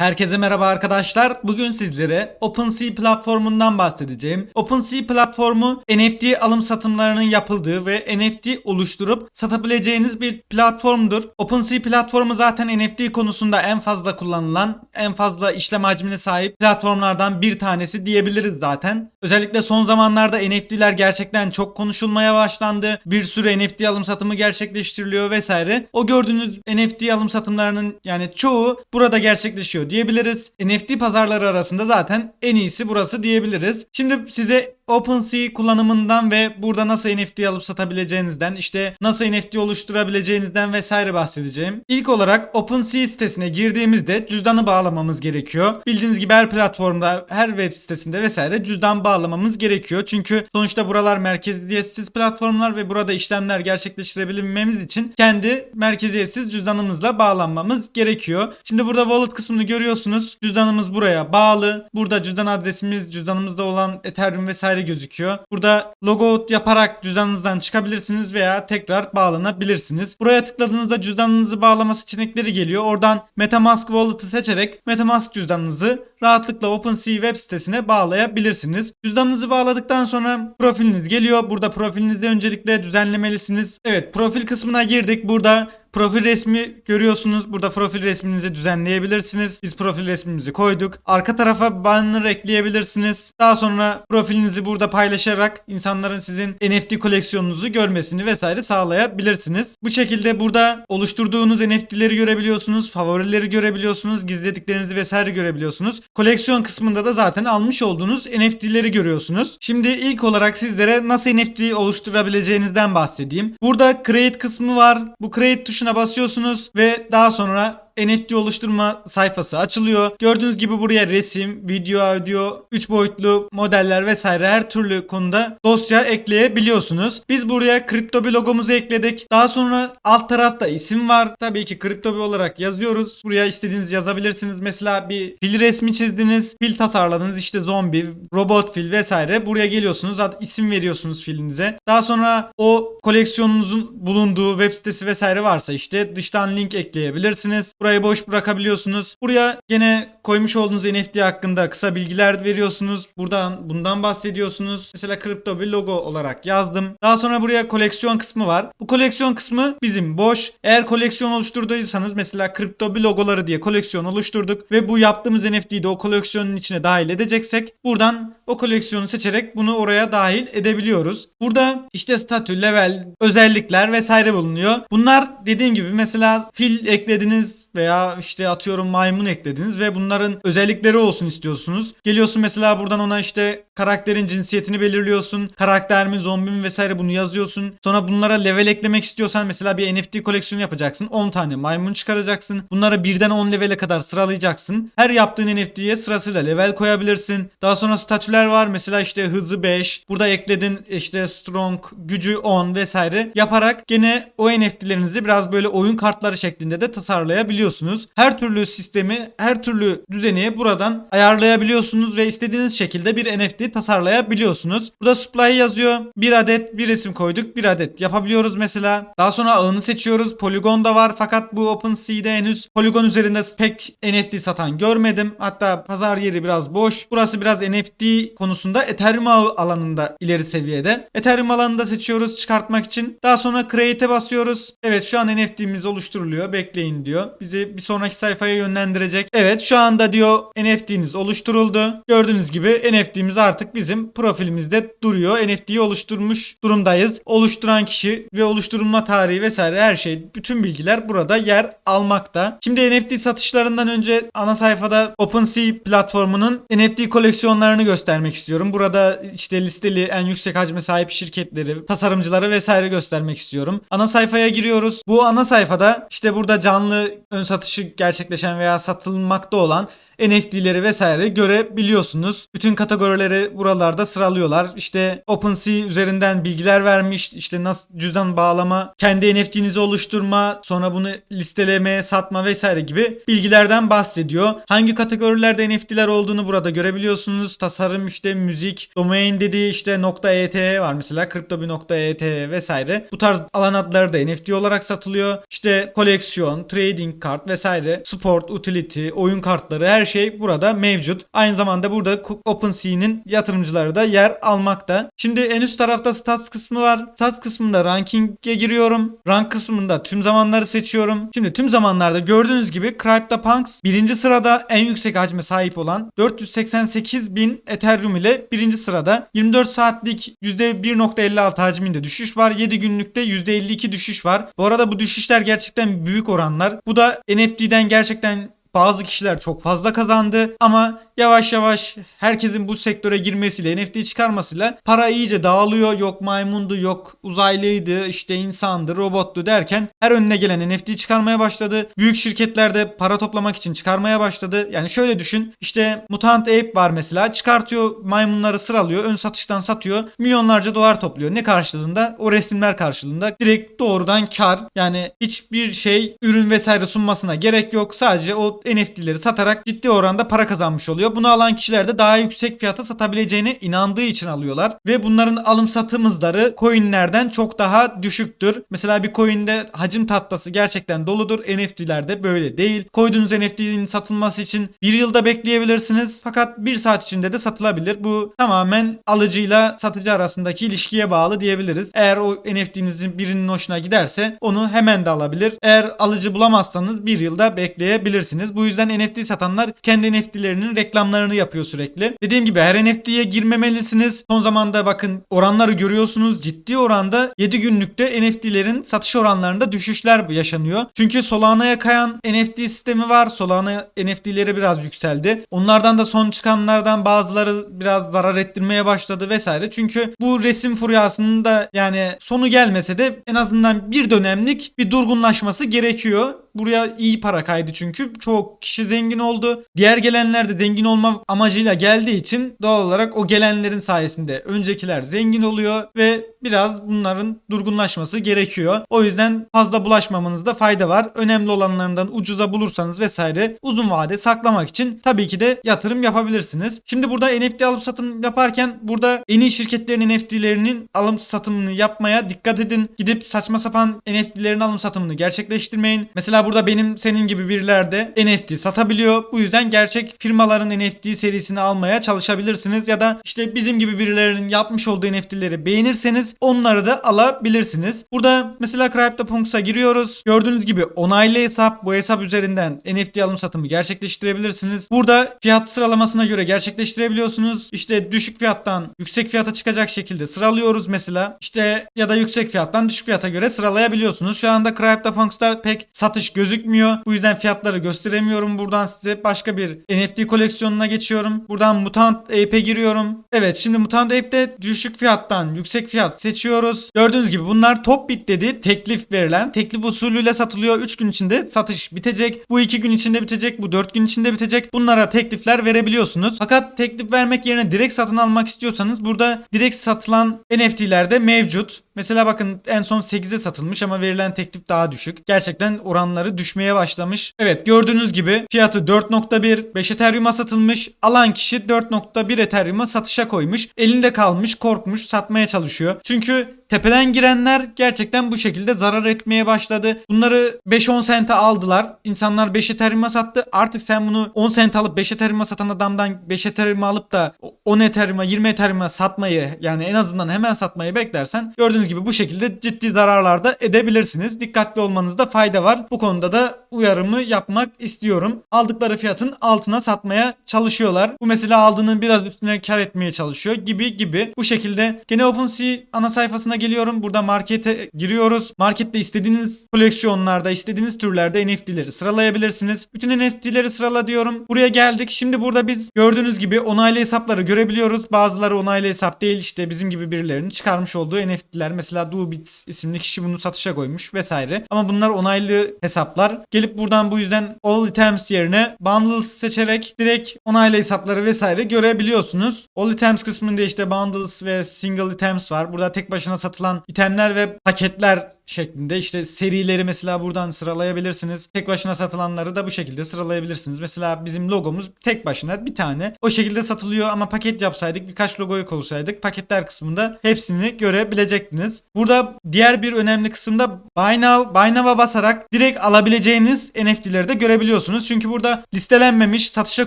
Herkese merhaba arkadaşlar. Bugün sizlere OpenSea platformundan bahsedeceğim. OpenSea platformu NFT alım satımlarının yapıldığı ve NFT oluşturup satabileceğiniz bir platformdur. OpenSea platformu zaten NFT konusunda en fazla kullanılan, en fazla işlem hacmine sahip platformlardan bir tanesi diyebiliriz zaten. Özellikle son zamanlarda NFT'ler gerçekten çok konuşulmaya başlandı. Bir sürü NFT alım satımı gerçekleştiriliyor vesaire. O gördüğünüz NFT alım satımlarının yani çoğu burada gerçekleşiyor diyebiliriz. NFT pazarları arasında zaten en iyisi burası diyebiliriz. Şimdi size OpenSea kullanımından ve burada nasıl NFT alıp satabileceğinizden, işte nasıl NFT oluşturabileceğinizden vesaire bahsedeceğim. İlk olarak OpenSea sitesine girdiğimizde cüzdanı bağlamamız gerekiyor. Bildiğiniz gibi her platformda, her web sitesinde vesaire cüzdan bağlamamız gerekiyor. Çünkü sonuçta buralar merkeziyetsiz platformlar ve burada işlemler gerçekleştirebilmemiz için kendi merkeziyetsiz cüzdanımızla bağlanmamız gerekiyor. Şimdi burada wallet kısmını görüyorsunuz. Cüzdanımız buraya bağlı. Burada cüzdan adresimiz, cüzdanımızda olan Ethereum vesaire gözüküyor. Burada logout yaparak cüzdanınızdan çıkabilirsiniz veya tekrar bağlanabilirsiniz. Buraya tıkladığınızda cüzdanınızı bağlama seçenekleri geliyor. Oradan MetaMask Wallet'ı seçerek MetaMask cüzdanınızı rahatlıkla OpenSea web sitesine bağlayabilirsiniz. Cüzdanınızı bağladıktan sonra profiliniz geliyor. Burada profilinizde öncelikle düzenlemelisiniz. Evet profil kısmına girdik. Burada Profil resmi görüyorsunuz. Burada profil resminizi düzenleyebilirsiniz. Biz profil resmimizi koyduk. Arka tarafa banner ekleyebilirsiniz. Daha sonra profilinizi burada paylaşarak insanların sizin NFT koleksiyonunuzu görmesini vesaire sağlayabilirsiniz. Bu şekilde burada oluşturduğunuz NFT'leri görebiliyorsunuz. Favorileri görebiliyorsunuz. Gizlediklerinizi vesaire görebiliyorsunuz. Koleksiyon kısmında da zaten almış olduğunuz NFT'leri görüyorsunuz. Şimdi ilk olarak sizlere nasıl NFT oluşturabileceğinizden bahsedeyim. Burada create kısmı var. Bu create tuşuna basıyorsunuz ve daha sonra NFT oluşturma sayfası açılıyor. Gördüğünüz gibi buraya resim, video, audio, 3 boyutlu modeller vesaire her türlü konuda dosya ekleyebiliyorsunuz. Biz buraya kriptobi logomuzu ekledik. Daha sonra alt tarafta isim var. Tabii ki kriptobi olarak yazıyoruz. Buraya istediğiniz yazabilirsiniz. Mesela bir fil resmi çizdiniz. Fil tasarladınız. İşte zombi, robot fil vesaire. Buraya geliyorsunuz. isim veriyorsunuz filinize. Daha sonra o koleksiyonunuzun bulunduğu web sitesi vesaire varsa işte dıştan link ekleyebilirsiniz. Burayı boş bırakabiliyorsunuz. Buraya gene koymuş olduğunuz NFT hakkında kısa bilgiler veriyorsunuz. Buradan bundan bahsediyorsunuz. Mesela kripto bir logo olarak yazdım. Daha sonra buraya koleksiyon kısmı var. Bu koleksiyon kısmı bizim boş. Eğer koleksiyon oluşturduysanız mesela kripto bir logoları diye koleksiyon oluşturduk ve bu yaptığımız NFT'yi de o koleksiyonun içine dahil edeceksek buradan o koleksiyonu seçerek bunu oraya dahil edebiliyoruz. Burada işte statü, level, özellikler vesaire bulunuyor. Bunlar dediğim gibi mesela fil eklediniz veya işte atıyorum maymun eklediniz ve bunların özellikleri olsun istiyorsunuz. Geliyorsun mesela buradan ona işte karakterin cinsiyetini belirliyorsun. Karakter mi, zombi mi vesaire bunu yazıyorsun. Sonra bunlara level eklemek istiyorsan mesela bir NFT koleksiyonu yapacaksın. 10 tane maymun çıkaracaksın. Bunları birden 10 levele kadar sıralayacaksın. Her yaptığın NFT'ye sırasıyla level koyabilirsin. Daha sonra statüler var. Mesela işte hızı 5. Burada ekledin işte strong, gücü 10 vesaire yaparak gene o NFT'lerinizi biraz böyle oyun kartları şeklinde de tasarlayabiliyorsunuz. Her türlü sistemi, her türlü düzeni buradan ayarlayabiliyorsunuz ve istediğiniz şekilde bir NFT tasarlayabiliyorsunuz. Burada supply yazıyor. Bir adet bir resim koyduk. Bir adet yapabiliyoruz mesela. Daha sonra ağını seçiyoruz. Polygon da var fakat bu OpenSea'de henüz Polygon üzerinde pek NFT satan görmedim. Hatta pazar yeri biraz boş. Burası biraz NFT konusunda Ethereum alanında ileri seviyede. Ethereum alanında seçiyoruz çıkartmak için. Daha sonra Create'e basıyoruz. Evet şu an NFT'miz oluşturuluyor. Bekleyin diyor. Bizi bir sonraki sayfaya yönlendirecek. Evet şu anda diyor NFT'niz oluşturuldu. Gördüğünüz gibi NFT'miz artık bizim profilimizde duruyor. NFT'yi oluşturmuş durumdayız. Oluşturan kişi ve oluşturulma tarihi vesaire her şey bütün bilgiler burada yer almakta. Şimdi NFT satışlarından önce ana sayfada OpenSea platformunun NFT koleksiyonlarını göstermek istiyorum. Burada işte listeli en yüksek hacme sahip şirketleri, tasarımcıları vesaire göstermek istiyorum. Ana sayfaya giriyoruz. Bu ana sayfada işte burada canlı ön satışı gerçekleşen veya satılmakta olan NFT'leri vesaire görebiliyorsunuz. Bütün kategorileri buralarda sıralıyorlar. İşte OpenSea üzerinden bilgiler vermiş. İşte nasıl cüzdan bağlama, kendi NFT'nizi oluşturma, sonra bunu listeleme, satma vesaire gibi bilgilerden bahsediyor. Hangi kategorilerde NFT'ler olduğunu burada görebiliyorsunuz. Tasarım işte müzik, domain dediği işte .et var mesela crypto.et vesaire. Bu tarz alan adları da NFT olarak satılıyor. İşte koleksiyon, trading kart vesaire, sport, utility, oyun kartları her şey burada mevcut. Aynı zamanda burada OpenSea'nin yatırımcıları da yer almakta. Şimdi en üst tarafta stats kısmı var. Stats kısmında ranking'e giriyorum. Rank kısmında tüm zamanları seçiyorum. Şimdi tüm zamanlarda gördüğünüz gibi CryptoPunks birinci sırada en yüksek hacme sahip olan 488 bin Ethereum ile birinci sırada 24 saatlik %1.56 hacminde düşüş var. 7 günlükte %52 düşüş var. Bu arada bu düşüşler gerçekten büyük oranlar. Bu da NFT'den gerçekten bazı kişiler çok fazla kazandı ama yavaş yavaş herkesin bu sektöre girmesiyle NFT çıkarmasıyla para iyice dağılıyor. Yok maymundu, yok uzaylıydı, işte insandı, robottu derken her önüne gelen NFT çıkarmaya başladı. Büyük şirketler de para toplamak için çıkarmaya başladı. Yani şöyle düşün. işte Mutant Ape var mesela. Çıkartıyor maymunları sıralıyor. Ön satıştan satıyor. Milyonlarca dolar topluyor. Ne karşılığında? O resimler karşılığında. Direkt doğrudan kar. Yani hiçbir şey ürün vesaire sunmasına gerek yok. Sadece o NFT'leri satarak ciddi oranda para kazanmış oluyor. Bunu alan kişiler de daha yüksek fiyata satabileceğine inandığı için alıyorlar. Ve bunların alım satım hızları coinlerden çok daha düşüktür. Mesela bir coinde hacim tahtası gerçekten doludur. NFT'lerde böyle değil. Koyduğunuz NFT'nin satılması için bir yılda bekleyebilirsiniz. Fakat bir saat içinde de satılabilir. Bu tamamen alıcıyla satıcı arasındaki ilişkiye bağlı diyebiliriz. Eğer o NFT'nizin birinin hoşuna giderse onu hemen de alabilir. Eğer alıcı bulamazsanız bir yılda bekleyebilirsiniz. Bu yüzden NFT satanlar kendi NFT'lerinin reklamlarını yapıyor sürekli. Dediğim gibi her NFT'ye girmemelisiniz. Son zamanda bakın oranları görüyorsunuz. Ciddi oranda 7 günlükte NFT'lerin satış oranlarında düşüşler yaşanıyor. Çünkü Solana'ya kayan NFT sistemi var. Solana NFT'leri biraz yükseldi. Onlardan da son çıkanlardan bazıları biraz zarar ettirmeye başladı vesaire. Çünkü bu resim furyasının da yani sonu gelmese de en azından bir dönemlik bir durgunlaşması gerekiyor. Buraya iyi para kaydı çünkü. Çok kişi zengin oldu. Diğer gelenler de zengin olma amacıyla geldiği için doğal olarak o gelenlerin sayesinde öncekiler zengin oluyor ve biraz bunların durgunlaşması gerekiyor. O yüzden fazla bulaşmamanızda fayda var. Önemli olanlarından ucuza bulursanız vesaire uzun vade saklamak için tabii ki de yatırım yapabilirsiniz. Şimdi burada NFT alıp satım yaparken burada en iyi şirketlerin NFT'lerinin alım satımını yapmaya dikkat edin. Gidip saçma sapan NFT'lerin alım satımını gerçekleştirmeyin. Mesela burada benim senin gibi biriler de NFT satabiliyor. Bu yüzden gerçek firmaların NFT serisini almaya çalışabilirsiniz ya da işte bizim gibi birilerinin yapmış olduğu NFT'leri beğenirseniz onları da alabilirsiniz. Burada mesela CryptoPunks'a giriyoruz. Gördüğünüz gibi onaylı hesap bu hesap üzerinden NFT alım satımı gerçekleştirebilirsiniz. Burada fiyat sıralamasına göre gerçekleştirebiliyorsunuz. İşte düşük fiyattan yüksek fiyata çıkacak şekilde sıralıyoruz mesela. İşte ya da yüksek fiyattan düşük fiyata göre sıralayabiliyorsunuz. Şu anda CryptoPunks'ta pek satış gözükmüyor. Bu yüzden fiyatları gösteremiyorum buradan size. Başka bir NFT koleksiyonuna geçiyorum. Buradan Mutant Ape'e giriyorum. Evet şimdi Mutant Ape'de düşük fiyattan yüksek fiyat seçiyoruz. Gördüğünüz gibi bunlar top bit dedi. Teklif verilen. Teklif usulüyle satılıyor. 3 gün içinde satış bitecek. Bu 2 gün içinde bitecek. Bu 4 gün içinde bitecek. Bunlara teklifler verebiliyorsunuz. Fakat teklif vermek yerine direkt satın almak istiyorsanız burada direkt satılan NFT'ler de mevcut. Mesela bakın en son 8'e satılmış ama verilen teklif daha düşük. Gerçekten oranları düşmeye başlamış. Evet gördüğünüz gibi fiyatı 4.1 5 Ethereum'a satılmış. Alan kişi 4.1 Ethereum'a satışa koymuş. Elinde kalmış korkmuş satmaya çalışıyor. Çünkü tepeden girenler gerçekten bu şekilde zarar etmeye başladı. Bunları 5-10 sente aldılar. İnsanlar 5 Ethereum'a sattı. Artık sen bunu 10 sent alıp 5 Ethereum'a satan adamdan 5 Ethereum'a alıp da 10 Ethereum'a 20 Ethereum'a satmayı yani en azından hemen satmayı beklersen gördüğünüz gibi bu şekilde ciddi zararlar da edebilirsiniz. Dikkatli olmanızda fayda var. Bu konuda da uyarımı yapmak istiyorum. Aldıkları fiyatın altına satmaya çalışıyorlar. Bu mesela aldığının biraz üstüne kar etmeye çalışıyor gibi gibi. Bu şekilde gene OpenSea ana sayfasına geliyorum. Burada markete giriyoruz. Markette istediğiniz koleksiyonlarda, istediğiniz türlerde NFT'leri sıralayabilirsiniz. Bütün NFT'leri sırala diyorum. Buraya geldik. Şimdi burada biz gördüğünüz gibi onaylı hesapları görebiliyoruz. Bazıları onaylı hesap değil işte bizim gibi birilerinin çıkarmış olduğu NFT'ler NFT'ler. Mesela Dubit isimli kişi bunu satışa koymuş vesaire. Ama bunlar onaylı hesaplar. Gelip buradan bu yüzden All Items yerine Bundles seçerek direkt onaylı hesapları vesaire görebiliyorsunuz. All Items kısmında işte Bundles ve Single Items var. Burada tek başına satılan itemler ve paketler şeklinde işte serileri mesela buradan sıralayabilirsiniz. Tek başına satılanları da bu şekilde sıralayabilirsiniz. Mesela bizim logomuz tek başına bir tane. O şekilde satılıyor ama paket yapsaydık birkaç logoyu koysaydık paketler kısmında hepsini görebilecektiniz. Burada diğer bir önemli kısımda Buy Now, Buy Now'a basarak direkt alabileceğiniz NFT'leri de görebiliyorsunuz. Çünkü burada listelenmemiş, satışa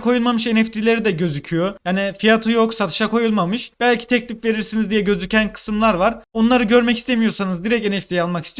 koyulmamış NFT'leri de gözüküyor. Yani fiyatı yok, satışa koyulmamış. Belki teklif verirsiniz diye gözüken kısımlar var. Onları görmek istemiyorsanız direkt NFT almak istiyorsanız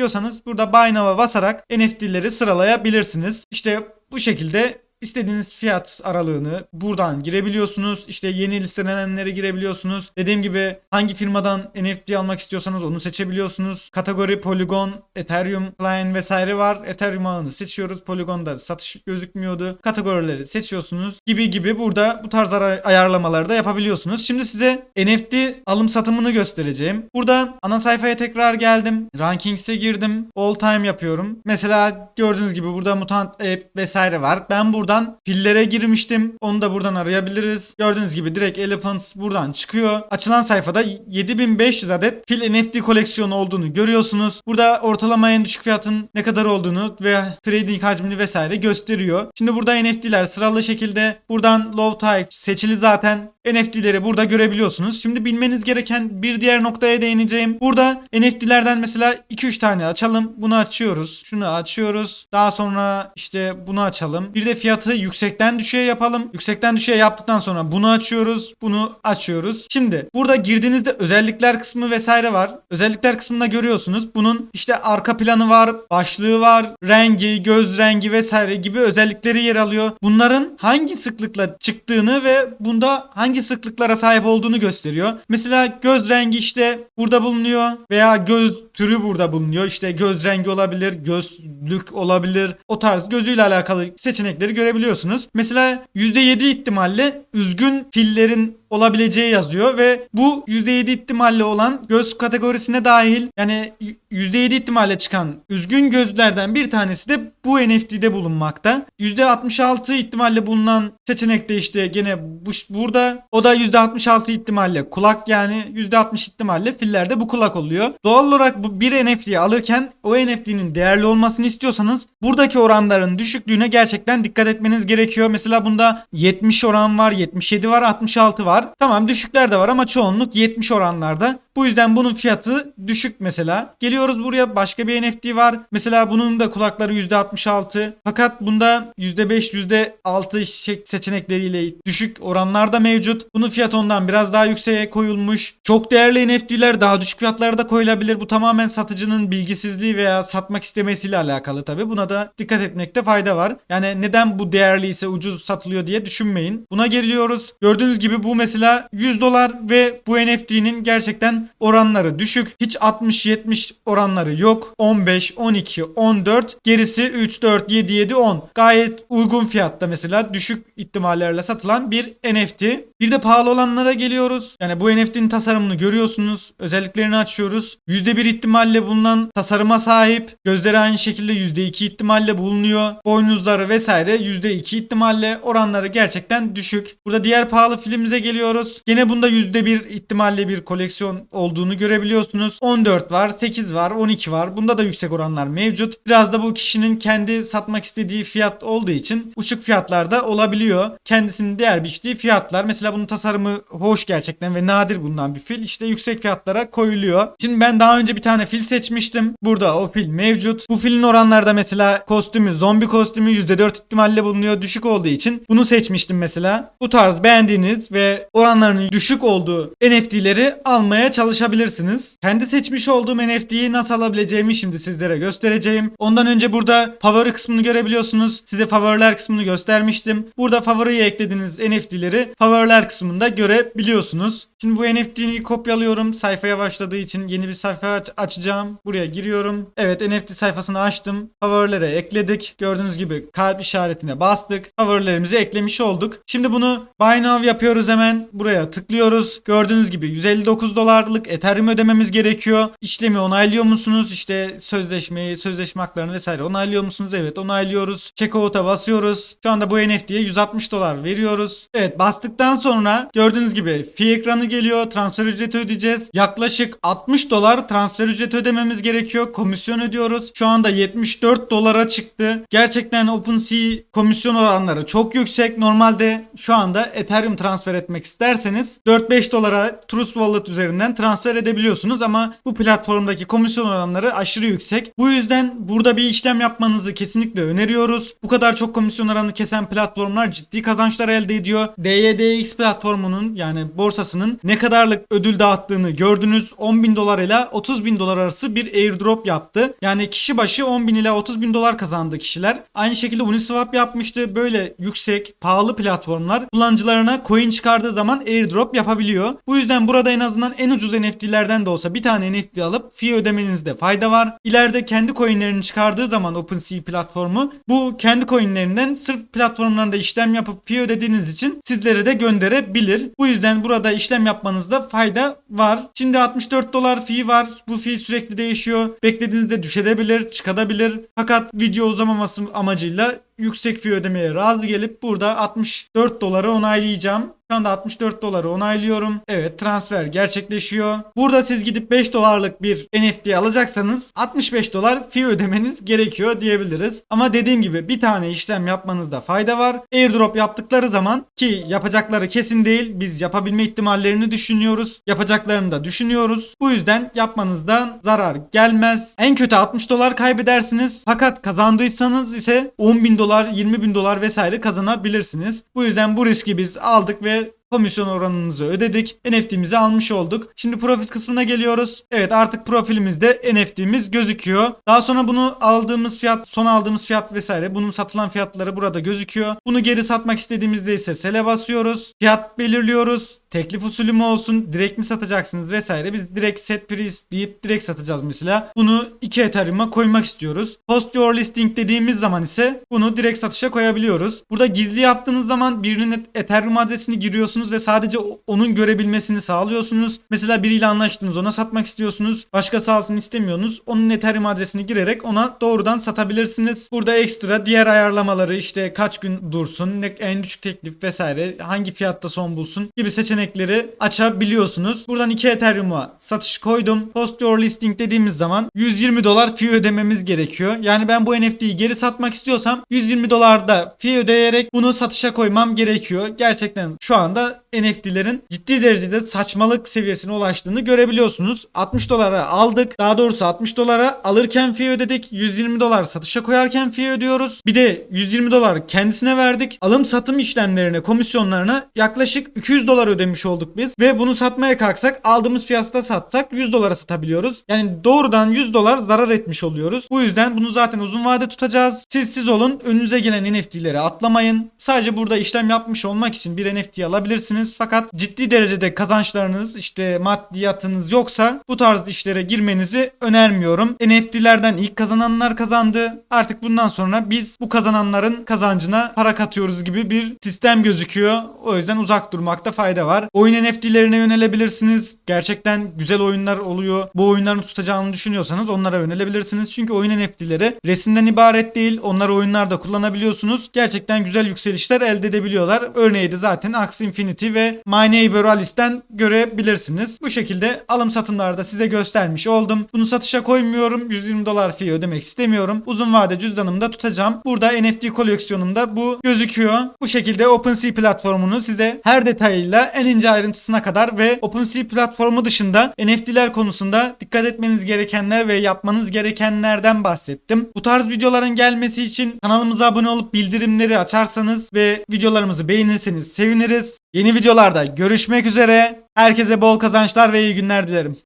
burada Buy Now'a basarak NFT'leri sıralayabilirsiniz. İşte bu şekilde İstediğiniz fiyat aralığını buradan girebiliyorsunuz. İşte yeni listelenenlere girebiliyorsunuz. Dediğim gibi hangi firmadan NFT almak istiyorsanız onu seçebiliyorsunuz. Kategori Polygon, Ethereum Client vesaire var. Ethereum ağını seçiyoruz. Polygon'da satış gözükmüyordu. Kategorileri seçiyorsunuz. Gibi gibi burada bu tarz ayarlamaları da yapabiliyorsunuz. Şimdi size NFT alım satımını göstereceğim. Burada ana sayfaya tekrar geldim. Rankings'e girdim. All time yapıyorum. Mesela gördüğünüz gibi burada Mutant App vesaire var. Ben buradan fillere girmiştim. Onu da buradan arayabiliriz. Gördüğünüz gibi direkt Elephants buradan çıkıyor. Açılan sayfada 7500 adet fil NFT koleksiyonu olduğunu görüyorsunuz. Burada ortalama en düşük fiyatın ne kadar olduğunu ve trading hacmini vesaire gösteriyor. Şimdi burada NFT'ler sıralı şekilde buradan low type seçili zaten. NFT'leri burada görebiliyorsunuz. Şimdi bilmeniz gereken bir diğer noktaya değineceğim. Burada NFT'lerden mesela 2-3 tane açalım. Bunu açıyoruz. Şunu açıyoruz. Daha sonra işte bunu açalım. Bir de fiyatı yüksekten düşüğe yapalım. Yüksekten düşüğe yaptıktan sonra bunu açıyoruz. Bunu açıyoruz. Şimdi burada girdiğinizde özellikler kısmı vesaire var. Özellikler kısmında görüyorsunuz. Bunun işte arka planı var, başlığı var, rengi, göz rengi vesaire gibi özellikleri yer alıyor. Bunların hangi sıklıkla çıktığını ve bunda hangi sıklıklara sahip olduğunu gösteriyor. Mesela göz rengi işte burada bulunuyor veya göz türü burada bulunuyor. İşte göz rengi olabilir, gözlük olabilir. O tarz gözüyle alakalı seçenekleri görebiliyorsunuz. Mesela %7 ihtimalle üzgün fillerin olabileceği yazıyor ve bu %7 ihtimalle olan göz kategorisine dahil yani %7 ihtimalle çıkan üzgün gözlerden bir tanesi de bu NFT'de bulunmakta. %66 ihtimalle bulunan seçenek de işte gene bu, burada. O da %66 ihtimalle kulak yani %60 ihtimalle fillerde bu kulak oluyor. Doğal olarak bu bir NFT'yi alırken o NFT'nin değerli olmasını istiyorsanız buradaki oranların düşüklüğüne gerçekten dikkat etmeniz gerekiyor. Mesela bunda 70 oran var, 77 var, 66 var. Tamam düşükler de var ama çoğunluk 70 oranlarda. Bu yüzden bunun fiyatı düşük mesela. Geliyoruz buraya başka bir NFT var. Mesela bunun da kulakları %66. Fakat bunda %5, %6 şey- seçenekleriyle düşük oranlar da mevcut. Bunun fiyatı ondan biraz daha yükseğe koyulmuş. Çok değerli NFT'ler daha düşük fiyatlara da koyulabilir. Bu tamamen satıcının bilgisizliği veya satmak istemesiyle alakalı tabii. Buna da dikkat etmekte fayda var. Yani neden bu değerliyse ucuz satılıyor diye düşünmeyin. Buna geliyoruz. Gördüğünüz gibi bu mesela 100 dolar ve bu NFT'nin gerçekten oranları düşük. Hiç 60-70 oranları yok. 15, 12, 14 gerisi 3, 4, 7, 7, 10. Gayet uygun fiyatta mesela düşük ihtimallerle satılan bir NFT. Bir de pahalı olanlara geliyoruz. Yani bu NFT'nin tasarımını görüyorsunuz. Özelliklerini açıyoruz. %1 ihtimalle bulunan tasarıma sahip. Gözleri aynı şekilde %2 ihtimalle bulunuyor. Boynuzları vesaire %2 ihtimalle oranları gerçekten düşük. Burada diğer pahalı filmimize geliyoruz. Gene bunda %1 ihtimalle bir koleksiyon olduğunu görebiliyorsunuz. 14 var, 8 var, 12 var. Bunda da yüksek oranlar mevcut. Biraz da bu kişinin kendi satmak istediği fiyat olduğu için uçuk fiyatlarda olabiliyor. Kendisinin değer biçtiği fiyatlar. Mesela bunun tasarımı hoş gerçekten ve nadir bulunan bir fil. İşte yüksek fiyatlara koyuluyor. Şimdi ben daha önce bir tane fil seçmiştim. Burada o fil mevcut. Bu filin oranlarda mesela kostümü, zombi kostümü %4 ihtimalle bulunuyor. Düşük olduğu için bunu seçmiştim mesela. Bu tarz beğendiğiniz ve oranlarının düşük olduğu NFT'leri almaya çalışabilirsiniz. Kendi seçmiş olduğum NFT'yi nasıl alabileceğimi şimdi sizlere göstereceğim. Ondan önce burada favori kısmını görebiliyorsunuz. Size favoriler kısmını göstermiştim. Burada favoriye eklediğiniz NFT'leri favoriler kısmında görebiliyorsunuz. Şimdi bu NFT'yi kopyalıyorum. Sayfaya başladığı için yeni bir sayfa aç- açacağım. Buraya giriyorum. Evet NFT sayfasını açtım. Favorilere ekledik. Gördüğünüz gibi kalp işaretine bastık. Favorilerimizi eklemiş olduk. Şimdi bunu Buy Now yapıyoruz hemen. Buraya tıklıyoruz. Gördüğünüz gibi 159 dolarlık dolarlık Ethereum ödememiz gerekiyor. İşlemi onaylıyor musunuz? İşte sözleşmeyi, sözleşme haklarını vesaire onaylıyor musunuz? Evet onaylıyoruz. Checkout'a basıyoruz. Şu anda bu NFT'ye 160 dolar veriyoruz. Evet bastıktan sonra gördüğünüz gibi fee ekranı geliyor. Transfer ücreti ödeyeceğiz. Yaklaşık 60 dolar transfer ücreti ödememiz gerekiyor. Komisyon ödüyoruz. Şu anda 74 dolara çıktı. Gerçekten OpenSea komisyon oranları çok yüksek. Normalde şu anda Ethereum transfer etmek isterseniz 4-5 dolara Trust Wallet üzerinden transfer edebiliyorsunuz ama bu platformdaki komisyon oranları aşırı yüksek. Bu yüzden burada bir işlem yapmanızı kesinlikle öneriyoruz. Bu kadar çok komisyon oranı kesen platformlar ciddi kazançlar elde ediyor. DYDX platformunun yani borsasının ne kadarlık ödül dağıttığını gördünüz. 10 bin dolar ile 30 bin dolar arası bir airdrop yaptı. Yani kişi başı 10 bin ile 30 bin dolar kazandı kişiler. Aynı şekilde Uniswap yapmıştı. Böyle yüksek, pahalı platformlar kullanıcılarına coin çıkardığı zaman airdrop yapabiliyor. Bu yüzden burada en azından en ucuz NFT'lerden de olsa bir tane NFT alıp fee ödemenizde fayda var. İleride kendi coinlerini çıkardığı zaman OpenSea platformu bu kendi coinlerinden sırf platformlarında işlem yapıp fee ödediğiniz için sizlere de gönderebilir. Bu yüzden burada işlem yapmanızda fayda var. Şimdi 64 dolar fee var. Bu fee sürekli değişiyor. Beklediğinizde düşebilir, çıkabilir. Fakat video uzamaması amacıyla yüksek fee ödemeye razı gelip burada 64 doları onaylayacağım. Şu anda 64 doları onaylıyorum. Evet transfer gerçekleşiyor. Burada siz gidip 5 dolarlık bir NFT alacaksanız 65 dolar fee ödemeniz gerekiyor diyebiliriz. Ama dediğim gibi bir tane işlem yapmanızda fayda var. Airdrop yaptıkları zaman ki yapacakları kesin değil. Biz yapabilme ihtimallerini düşünüyoruz. Yapacaklarını da düşünüyoruz. Bu yüzden yapmanızdan zarar gelmez. En kötü 60 dolar kaybedersiniz. Fakat kazandıysanız ise 10 bin dolar, 20 bin dolar vesaire kazanabilirsiniz. Bu yüzden bu riski biz aldık ve komisyon oranımızı ödedik. NFT'mizi almış olduk. Şimdi profil kısmına geliyoruz. Evet artık profilimizde NFT'miz gözüküyor. Daha sonra bunu aldığımız fiyat, son aldığımız fiyat vesaire bunun satılan fiyatları burada gözüküyor. Bunu geri satmak istediğimizde ise sele basıyoruz. Fiyat belirliyoruz. Teklif usulü mü olsun, direkt mi satacaksınız vesaire. Biz direkt set price deyip direkt satacağız mesela. Bunu 2 Ethereum'a koymak istiyoruz. Post your listing dediğimiz zaman ise bunu direkt satışa koyabiliyoruz. Burada gizli yaptığınız zaman birinin Ethereum adresini giriyorsunuz ve sadece onun görebilmesini sağlıyorsunuz. Mesela biriyle anlaştınız ona satmak istiyorsunuz. Başkası alsın istemiyorsunuz. Onun Ethereum adresini girerek ona doğrudan satabilirsiniz. Burada ekstra diğer ayarlamaları işte kaç gün dursun, en düşük teklif vesaire, hangi fiyatta son bulsun gibi seçenekleri açabiliyorsunuz. Buradan 2 Ethereum'a satış koydum. Post your listing dediğimiz zaman 120 dolar fee ödememiz gerekiyor. Yani ben bu NFT'yi geri satmak istiyorsam 120 dolar da fee ödeyerek bunu satışa koymam gerekiyor. Gerçekten şu anda NFT'lerin ciddi derecede saçmalık seviyesine ulaştığını görebiliyorsunuz. 60 dolara aldık. Daha doğrusu 60 dolara alırken fee ödedik. 120 dolar satışa koyarken fee ödüyoruz. Bir de 120 dolar kendisine verdik. Alım satım işlemlerine, komisyonlarına yaklaşık 200 dolar ödemiş olduk biz. Ve bunu satmaya kalksak aldığımız fiyatta satsak 100 dolara satabiliyoruz. Yani doğrudan 100 dolar zarar etmiş oluyoruz. Bu yüzden bunu zaten uzun vade tutacağız. Siz siz olun. Önünüze gelen NFT'leri atlamayın. Sadece burada işlem yapmış olmak için bir NFT alabilirsiniz. Fakat ciddi derecede kazançlarınız işte maddiyatınız yoksa bu tarz işlere girmenizi önermiyorum. NFT'lerden ilk kazananlar kazandı. Artık bundan sonra biz bu kazananların kazancına para katıyoruz gibi bir sistem gözüküyor. O yüzden uzak durmakta fayda var. Oyun NFT'lerine yönelebilirsiniz. Gerçekten güzel oyunlar oluyor. Bu oyunların tutacağını düşünüyorsanız onlara yönelebilirsiniz. Çünkü oyun NFT'leri resimden ibaret değil. Onları oyunlarda kullanabiliyorsunuz. Gerçekten güzel yükselişler elde edebiliyorlar. Örneği de zaten Axie Infinity ve My Neighbor Alice'den görebilirsiniz. Bu şekilde alım satımlarda size göstermiş oldum. Bunu satışa koymuyorum. 120 dolar fee ödemek istemiyorum. Uzun vade cüzdanımda tutacağım. Burada NFT koleksiyonumda bu gözüküyor. Bu şekilde OpenSea platformunu size her detayıyla en ince ayrıntısına kadar ve OpenSea platformu dışında NFT'ler konusunda dikkat etmeniz gerekenler ve yapmanız gerekenlerden bahsettim. Bu tarz videoların gelmesi için kanalımıza abone olup bildirimleri açarsanız ve videolarımızı beğenirseniz seviniriz. Yeni videolarda görüşmek üzere. Herkese bol kazançlar ve iyi günler dilerim.